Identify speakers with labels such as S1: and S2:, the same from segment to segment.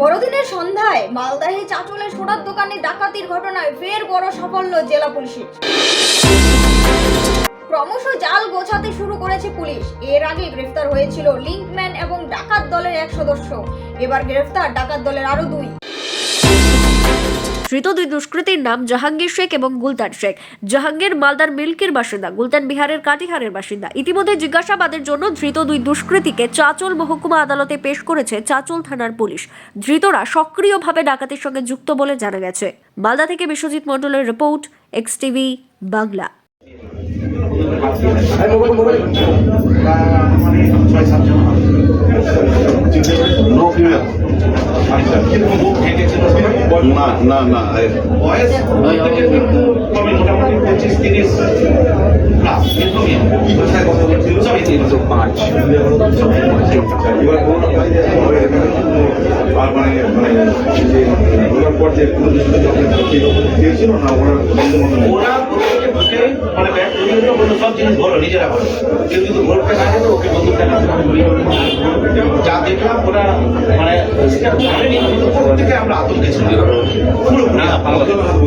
S1: বড়দিনের সন্ধ্যায় মালদাহে চাঁচলের সোনার দোকানে ডাকাতির ঘটনায় ফের বড় সাফল্য জেলা পুলিশের। ক্রমশ জাল গোছাতে শুরু করেছে পুলিশ। এর আগে গ্রেফতার হয়েছিল লিঙ্কম্যান এবং ডাকাত দলের এক সদস্য। এবার গ্রেফতার ডাকাত দলের আরও দুই।
S2: ধৃত দুই দুষ্কৃতীর নাম জাহাঙ্গীর শেখ এবং গুলতান শেখ। জাহাঙ্গীর মালদার মিল্কের বাসিন্দা, গুলতান বিহারের কাটিহারের বাসিন্দা। ইতিমধ্যে জিজ্ঞাসাবাদের জন্য ধৃত দুই দুষ্কৃতীকে চাচল মহকুমা আদালতে পেশ করেছে চাচল থানার পুলিশ। ধৃতরা সক্রিয়ভাবে ডাকাতির সঙ্গে যুক্ত বলে জানা গেছে। মালদা থেকে বিশ্বজিৎ মণ্ডলের report X TV
S3: Bangla. No না না
S4: বয়স কিন্তু মোটামুটি পঁচিশ তিরিশ
S3: আর মানে মানে যে ওনার পর যে কোনো না ওনার
S4: ওরা মানে ব্যাগ তৈরি হলো বলল সব জিনিস বলো নিজেরা বলো কেউ যদি ভোটটা না যেত ওকে বন্দুকটা না যা দেখলাম ওরা মানে প্রত্যেকে আমরা আতঙ্কে ছিল পুরোপুরি
S3: আলোচনা হাত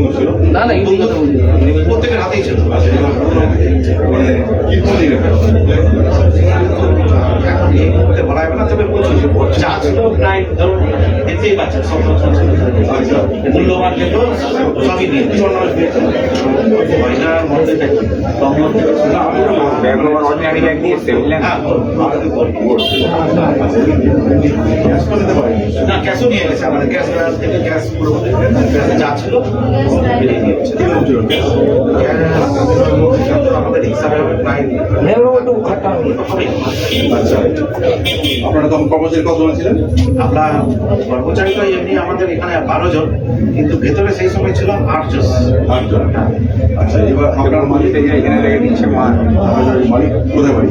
S4: না না প্রত্যেকের হাতেই ছিল। প্রায় ধরুন মধ্যে
S3: না আমি
S5: ব্যাগ
S3: ক্যাশ পারি
S4: না গ্যাসও নিয়ে গেছে আমাদের গ্যাস থেকে পুরো যা ছিল গিয়েছে
S3: কি নাম ছিল ক্যাশ
S4: গ্যাস আমাদের হিসাবে হবে প্রায় হবে।
S3: আচ্ছা আপনারা তখন কর্মচারী কতজন ছিলেন?
S4: আমরা কর্মচারী তো এমনি আমাদের এখানে বারো জন কিন্তু ভেতরে সেই সময় ছিল আট জন।
S3: আটজন আচ্ছা এবার আপনার মালিক
S5: এখানে রেখে দিচ্ছে?
S3: মালিক? কোথায় বাড়ি?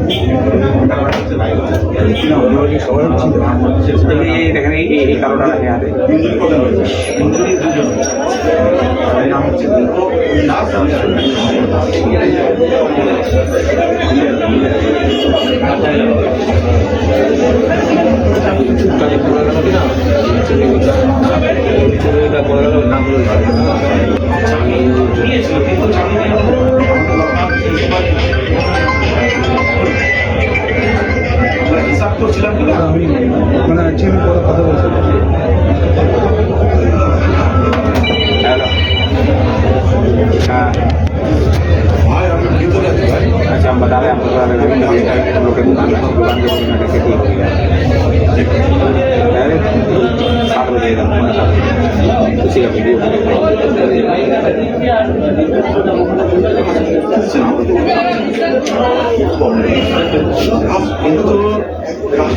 S3: ইঞ্জুরি
S4: দুজন। নাম হচ্ছে দাস। নিয়েছিল কিন্তু চাকরি আমরা হিসাব করছিলাম কি না
S5: হ্যালো হ্যাঁ।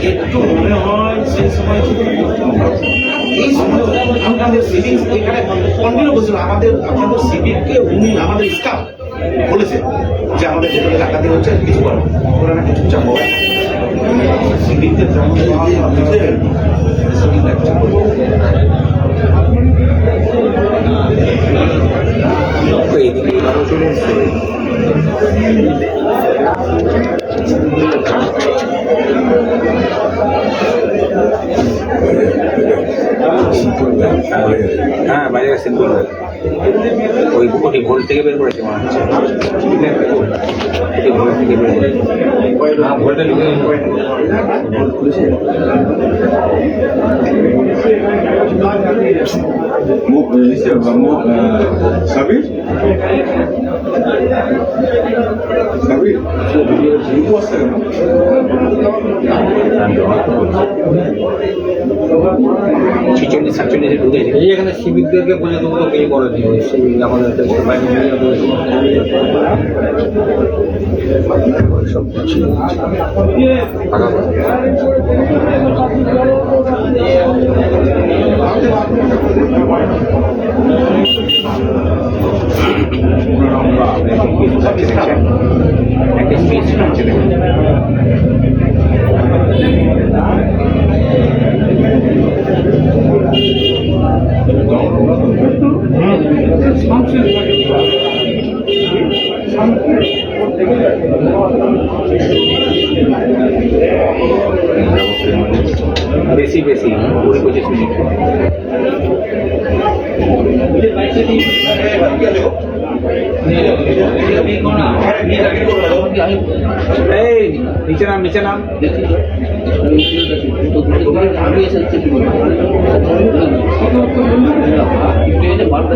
S4: একটু মনে হয় সেই সময় এই সময় আপনাদের সিভিক্স এখানে কন্টিনিউ বলছিল আমাদের আপনাদের সিভিককে উনি আমাদের স্টাফ বলেছে যে আমাদের যেখানে ডাকাতি হচ্ছে কিছু করেন ওরা নাকি চুপচাপ হবে সিভিকদের যেমন দেওয়া হয়, আমাদের সিভিক
S5: ওই ওটি ভোল্ট থেকে বের করেছে মনে হচ্ছে। ওটি ভোল্ট থেকে বের করেছে। হ্যাঁ লিখে
S3: মুখ লিখে সাবির? সাবির? আসছে কেন
S5: ছিচল্লিশ সাতচল্লিশে ঢুকেছে
S6: এই এখানে সিভিকদেরকে বলে দেবো তো কে করে দিও সেই আমাদের।
S5: সব কিছু একটা স্পেস হচ্ছে এই নিচে নাম নিচে নাম।
S7: বার্তা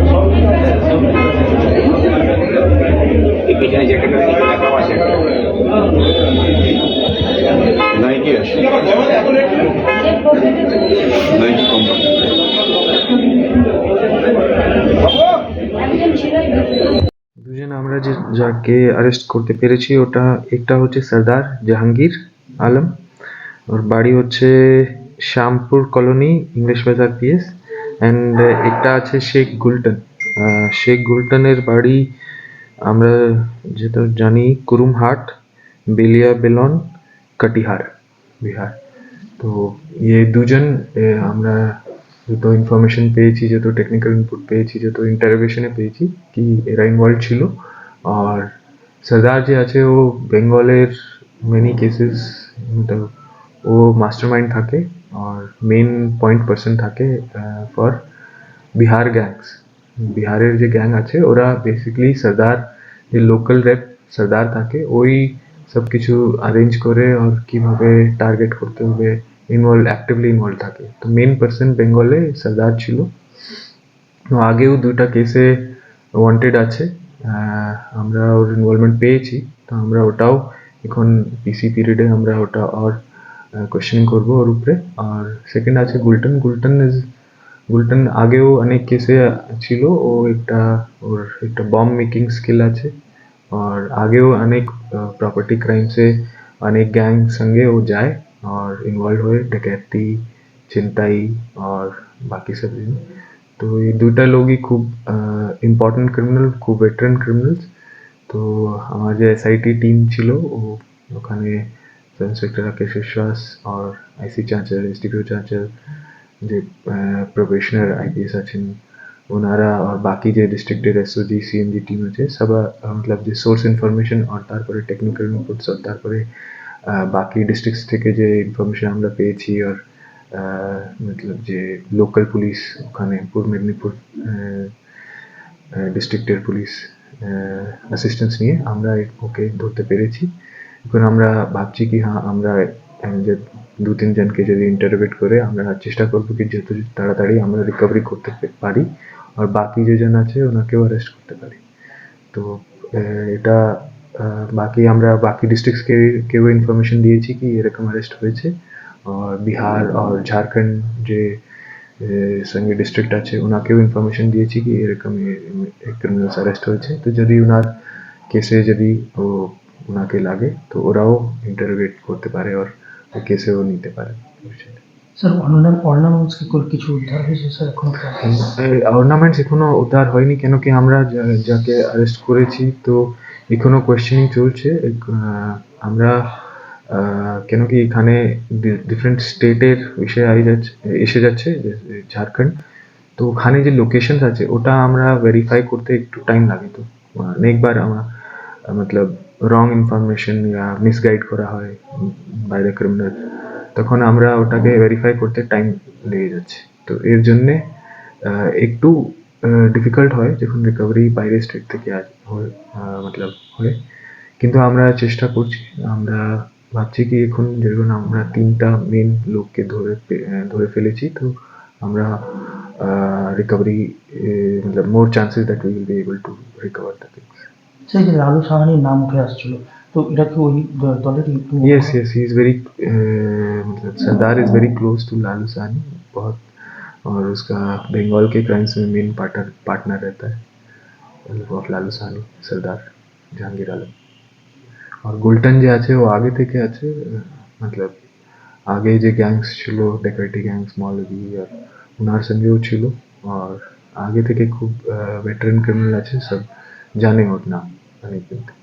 S7: যাকে অ্যারেস্ট করতে পেরেছি, ওটা, একটা হচ্ছে সর্দার জাহাঙ্গীর আলম। ওর বাড়ি হচ্ছে Shyampur colony English Bazar PS. And একটা আছে শেখ গুলটন। শেখ গুলটনের বাড়ি আমরা যেটা জানি, কুরুমহাট, বেলিয়া বেলন, কটিহার, বিহার। তো ये দুজন আমরা যত ইনফরমেশন পেয়েছি, যত টেকনিক্যাল ইনপুট পেয়েছি, যত ইন্টারোগেশনে পেয়েছি, কি এরা ইনভলভ ছিল। আর সর্দার যে আছে, ও বেঙ্গলের মেনি কেসেস ও মাস্টার মাইন্ড থাকে আর মেন পয়েন্ট পার্সন থাকে ফর বিহার গ্যাংস বিহারের যে গ্যাং আছে, ওরা বেসিক্যালি সর্দার যে লোকাল রেপ সর্দার থাকে, ওই সব কিছু অ্যারেঞ্জ করে আর কীভাবে টার্গেট করতে হবে ইনভলভ অ্যাক্টিভলি ইনভলভ থাকে। তো মেন পার্সন বেঙ্গলে সর্দার ছিল। আগেও দুইটা কেসে ওয়ান্টেড আছে। আমরা ওর ইনভলভমেন্ট পেয়েছি তো আমরা ওটাও এখন পিসি পিরিয়ডে আমরা ওটা আর কোয়েশ্চেনিং করবো ওর উপরে আর সেকেন্ড আছে গুলটন গুলটন ইজ গুলটন আগেও অনেক কেসে ছিল ও একটা ওর একটা বম্ব মেকিং স্কিল আছে और আগেও অনেক প্রপার্টি ক্রাইমসে অনেক গ্যাং সঙ্গে ও যায় और इन्वॉल्व हुए डकैती चिंताई और बाकी सब তো এই দুইটা লোगই খুব ইম্পর্ট্যান্ট ক্রিমিনাল খুব ভেটারেন ক্রিমিনালস তো আমার যে এসআইটি টিম ছিল ও ওখানে ইন্সপেক্টর রাকেশ বিশ্বাস আর আইসি চাঁচের এসডিপিও চাঁচের যে প্রফেশনাল আইপিএস আছেন ওনারা আর বাকি যে ডিস্ট্রিক্টের এসওজি সিএমজি টিম আছে সবা মতলব যে সোর্স ইনফরমেশন আর তারপরে টেকনিক্যাল ইনপুটস আর তারপরে বাকি ডিস্ট্রিক্টস থেকে যে ইনফরমেশন আমরা পেয়েছি আর মতলব যে লোকাল পুলিশ ওখানে পূর্ব মেদিনীপুর ডিস্ট্রিক্টের পুলিশ অ্যাসিস্ট্যান্স নিয়ে আমরা ওকে ধরতে পেরেছি। এখন আমরা ভাবছি কি হ্যাঁ আমরা দু তিনজনকে যদি ইন্টারোগেট করে আমরা চেষ্টা করব কি যত তাড়াতাড়ি আমরা রিকভারি করতে পারি। আর বাকি যেজন আছে ওনাকেও অ্যারেস্ট করতে পারি। তো এটা বাকি আমরা বাকি ডিস্ট্রিক্টসকে কেউ ইনফরমেশন দিয়েছি কি এরকম অ্যারেস্ট হয়েছে। আর বিহার আর ঝাড়খণ্ড যে সঙ্গে ডিস্ট্রিক্ট আছে ওনাকেও ইনফরমেশন দিয়েছি কি এরকম ক্রিমিনালস অ্যারেস্ট হয়েছে। তো যদি ওনার কেসে যদি ও ওনাকে লাগে তো ওরাও ইন্টারোগেট করতে পারে আর কেসেও নিতে পারে।
S8: স্যার অর্নামেন্ট অর্নামেন্টস কি কিছু উদ্ধার হয়েছে স্যার এখনও
S7: অর্নামেন্টস এখনও উদ্ধার হয়নি কেন কি আমরা যাকে অ্যারেস্ট করেছি তো এখনও কোয়েশ্চেনিং চলছে। আমরা কেন কি এখানে ডিফারেন্ট স্টেটের বিষয় আই যাচ্ছে, এসে যাচ্ছে ঝাড়খণ্ড। তো ওখানে যে লোকেশন আছে, ওটা আমরা ভেরিফাই করতে একটু টাইম লাগে তো। অনেকবার আমরা, মতলব রং ইনফরমেশন মিসগাইড করা হয় বাই দ্য ক্রিমিনাল তখন আমরা ওটাকে ভেরিফাই করতে টাইম লেগে যাচ্ছে। তো এর জন্যে একটু ডিফিকাল্ট হয় যখন রিকভারি বাইরে স্টেট থেকে হয় মতলব হয়। কিন্তু আমরা চেষ্টা করছি, আমরা ভাবছি কি এখন যেরকম আমরা তিনটা মেন লোককে ধরে পে- আহ, ধরে ফেলেছি তো আমরা recovery Matlab more chances that will be able to recover the things
S8: সেই যে লালু সাহানির নাম উঠে আসছিল তো এটা কি ওই দ- দলেরই একটু
S7: yes yes he is very मतलब Sardar is very close to Lalu Sahni बहुत और उसका बंगाल के क्राइम्स में मेन पार्टनर पार्टनर रहता है ऑफ लालू साहनी सरदार জাহাঙ্গীর আলম আর গুলটন যে আছে ও আগে থেকে আছে আহ, মতলব আগে যে গ্যাংস ছিল ডেকাইটি গ্যাংস মৌলভি আর ওনার সঙ্গেও ছিল আর আগে থেকে খুব ভেটারেন ক্রিমিনাল আছে সব জানে ওর নাম অনেক দিন থেকে।